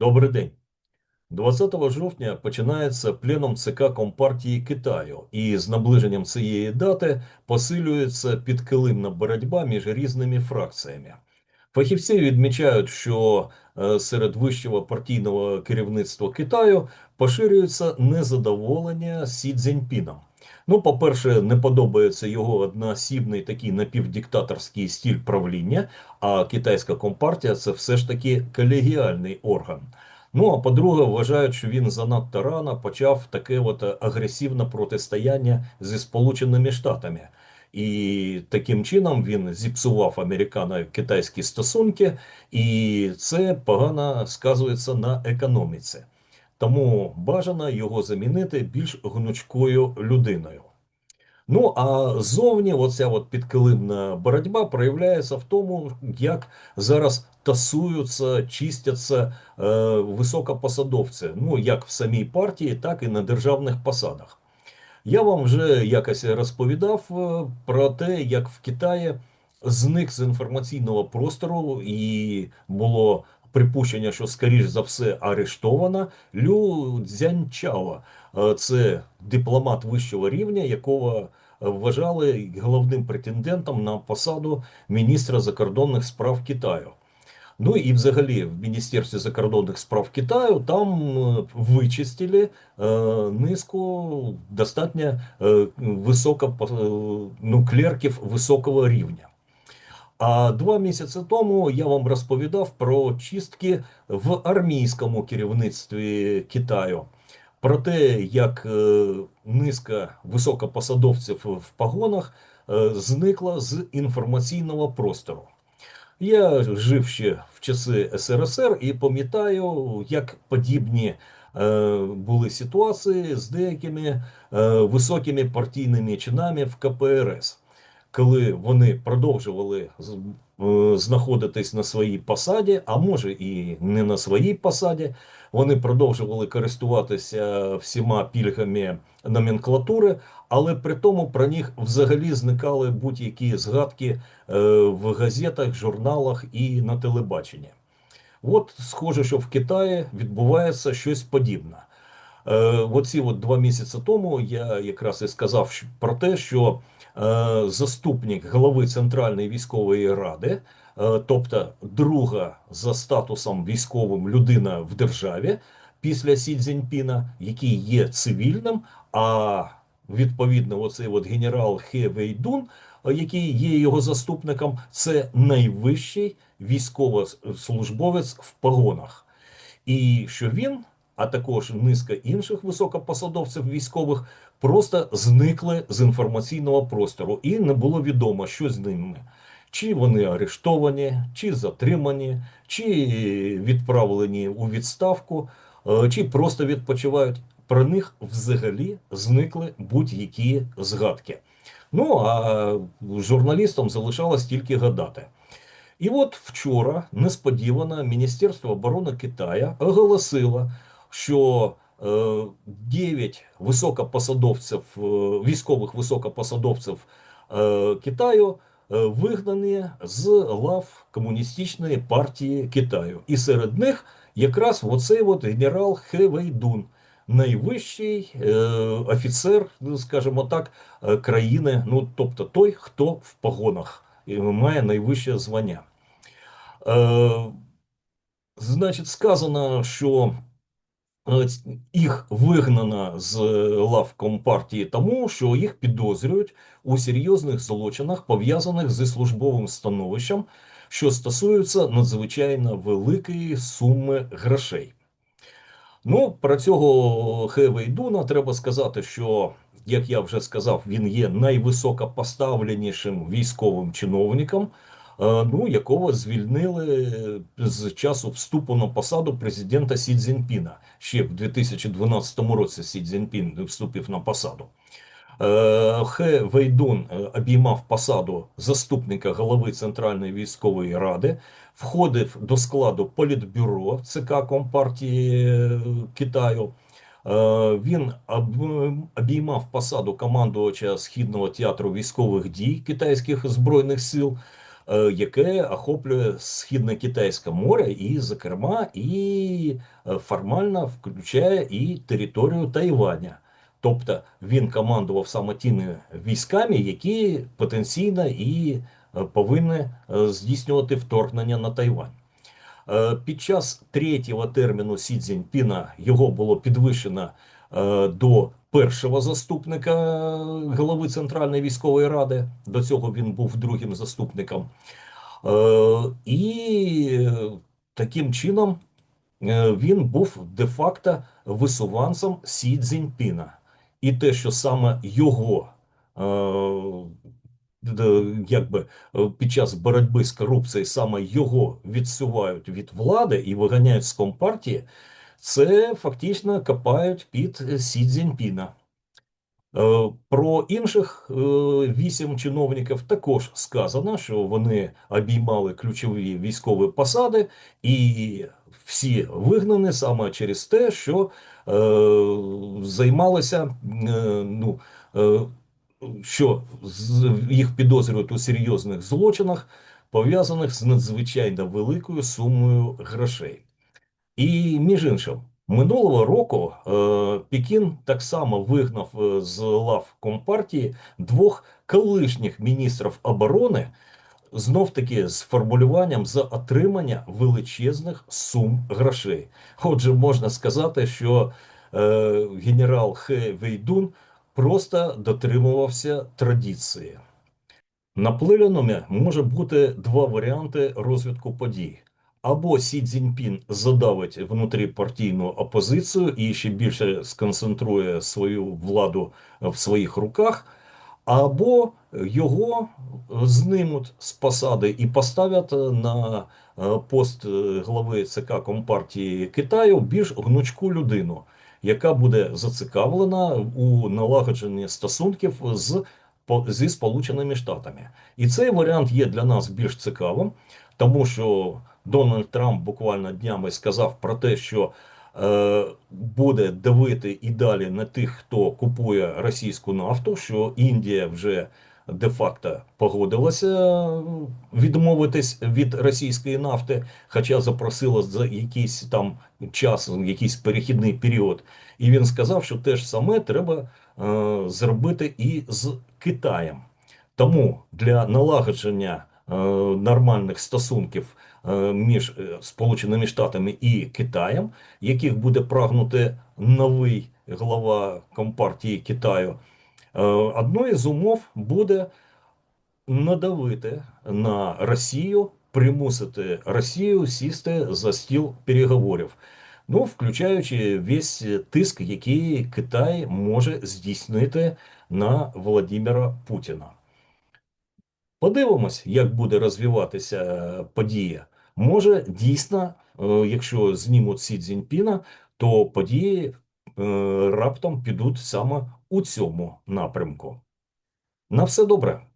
Добрий день. 20 жовтня починається пленум ЦК Компартії Китаю, і з наближенням цієї дати посилюється підкилимна боротьба між різними фракціями. Фахівці відмічають, що е, серед вищого партійного керівництва Китаю поширюється незадоволення Сі Цзіньпіном. Ну, по-перше, не подобається його одноосібний такий напівдиктаторський стиль правління, а китайська компартія це все ж таки колегіальний орган. Ну а по-друге, вважають, що він занадто рано почав таке от агресивне протистояння зі Сполученими Штатами. І таким чином він зіпсував американо-китайські стосунки, і це погано сказується на економіці. Тому бажано його замінити більш гнучкою людиною. Ну а зовні оця от підкилимна боротьба проявляється в тому, як зараз тасуються, чистяться е, високопосадовці, ну як в самій партії, так і на державних посадах. Я вам вже якось розповідав е, про те, як в Китаї зник з інформаційного простору, і було припущення, що скоріш за все арештована Лю Цзяньчао. Е, Це дипломат вищого рівня, якого вважали головним претендентом на посаду міністра закордонних справ Китаю. Ну і взагалі в Міністерстві закордонних справ Китаю там е, вичистили е, низку достатньо е, високо е, ну, високого рівня. А два місяці тому я вам розповідав про чистки в армійському керівництві Китаю, про те, як е, низка високопосадовців в погонах е, зникла з інформаційного простору. Я жив ще в часи СРСР і пам'ятаю, як подібні е, були ситуації з деякими високими партійними чинами в КПРС, коли вони продовжували е, знаходитись на своїй посаді, а може і не на своїй посаді. Вони продовжували користуватися всіма пільгами номенклатури, але при тому про них взагалі зникали будь-які згадки е, в газетах, журналах і на телебаченні. От, схоже, що в Китаї відбувається щось подібне. Е, оці от два місяці тому я якраз і сказав про те, що е, заступник голови Центральної військової ради, е, тобто друга за статусом військовим людина в державі після Сі Цзіньпіна, який є цивільним, а відповідно, оцей от генерал Хе Вейдун, який є його заступником, це найвищий військовослужбовець в погонах. І що він, а також низка інших високопосадовців військових, просто зникли з інформаційного простору, і не було відомо, що з ними. Чи вони арештовані, чи затримані, чи відправлені у відставку, е, чи просто відпочивають. Про них взагалі зникли будь-які згадки. Ну а журналістам залишалось тільки гадати. І от вчора несподівано Міністерство оборони Китаю оголосило, що е, 9 високопосадовців, е, військових високопосадовців е, Китаю е, вигнані з лав Комуністичної партії Китаю. І серед них якраз оцей от генерал Хе Вейдун, найвищий е, офіцер, ну, скажімо так, е, країни, ну тобто той, хто в погонах має найвище звання. Е, значить, сказано, що е, їх вигнано з лав Компартії тому, що їх підозрюють у серйозних злочинах, пов'язаних зі службовим становищем, що стосуються надзвичайно великої суми грошей. Ну, про цього Хевейдуна треба сказати, що, як я вже сказав, він є найвисокопоставленішим військовим чиновником, е, ну, якого звільнили з часу вступу на посаду президента Сі Цзіньпіна. Ще в 2012 році Сі Цзіньпін вступив на посаду. Е, Хе Вейдун е, обіймав посаду заступника голови Центральної військової ради, входив до складу політбюро ЦК Компартії е, Китаю. Е, Він обіймав посаду командувача Східного театру військових дій китайських збройних сил. Е, яке охоплює східне Китайське море, і, зокрема, і е, формально включає і територію Тайваня. Тобто він командував саме тими військами, які потенційно і е, повинні здійснювати вторгнення на Тайвань. Під час третього терміну Сі Цзіньпіна його було підвищено до першого заступника голови Центральної військової ради. До цього він був другим заступником. Е, І таким чином е, він був де-факто висуванцем Сі Цзіньпіна. І те, що саме його е, якби під час боротьби з корупцією саме його відсувають від влади і виганяють з компартії, це фактично копають під е, Сі Цзіньпіна. Е, Про інших е, вісім чиновників також сказано, що вони обіймали ключові військові посади, і всі вигнані саме через те, що займалися, ну, що їх підозрюють у серйозних злочинах, пов'язаних з надзвичайно великою сумою грошей. І між іншим, минулого року е, Пекін так само вигнав е, з лав Компартії двох колишніх міністрів оборони, знов таки з формулюванням за отримання величезних сум грошей. Отже, можна сказати, що е, генерал Хе Вейдун просто дотримувався традиції. На пленумі може бути два варіанти розвитку подій. Або Сі Цзіньпін задавить внутріпартійну опозицію і ще більше сконцентрує свою владу в своїх руках, або його знимуть з посади і поставлять на е, пост е, глави ЦК Компартії Китаю більш гнучку людину, яка буде зацікавлена у налагодженні стосунків з зі Сполученими Штатами. І цей варіант є для нас більш цікавим, тому що Дональд Трамп буквально днями сказав про те, що е, буде давити і далі на тих, хто купує російську нафту, що Індія вже де-факто погодилася відмовитись від російської нафти, хоча запросила за якийсь там час, якийсь перехідний період. І він сказав, що те ж саме треба е, зробити і з Китаєм. Тому для налагодження нормальних стосунків е, між е, Сполученими Штатами і Китаєм, яких буде прагнути новий глава Компартії Китаю, е, одною з умов буде надавити на Росію, примусити Росію сісти за стіл переговорів. Ну, включаючи весь тиск, який Китай може здійснити на Володимира Путіна. Подивимось, як буде розвиватися е, подія. Може, дійсно, е, якщо знімуть Сі Цзіньпіна, то події е, раптом підуть саме у цьому напрямку. На все добре.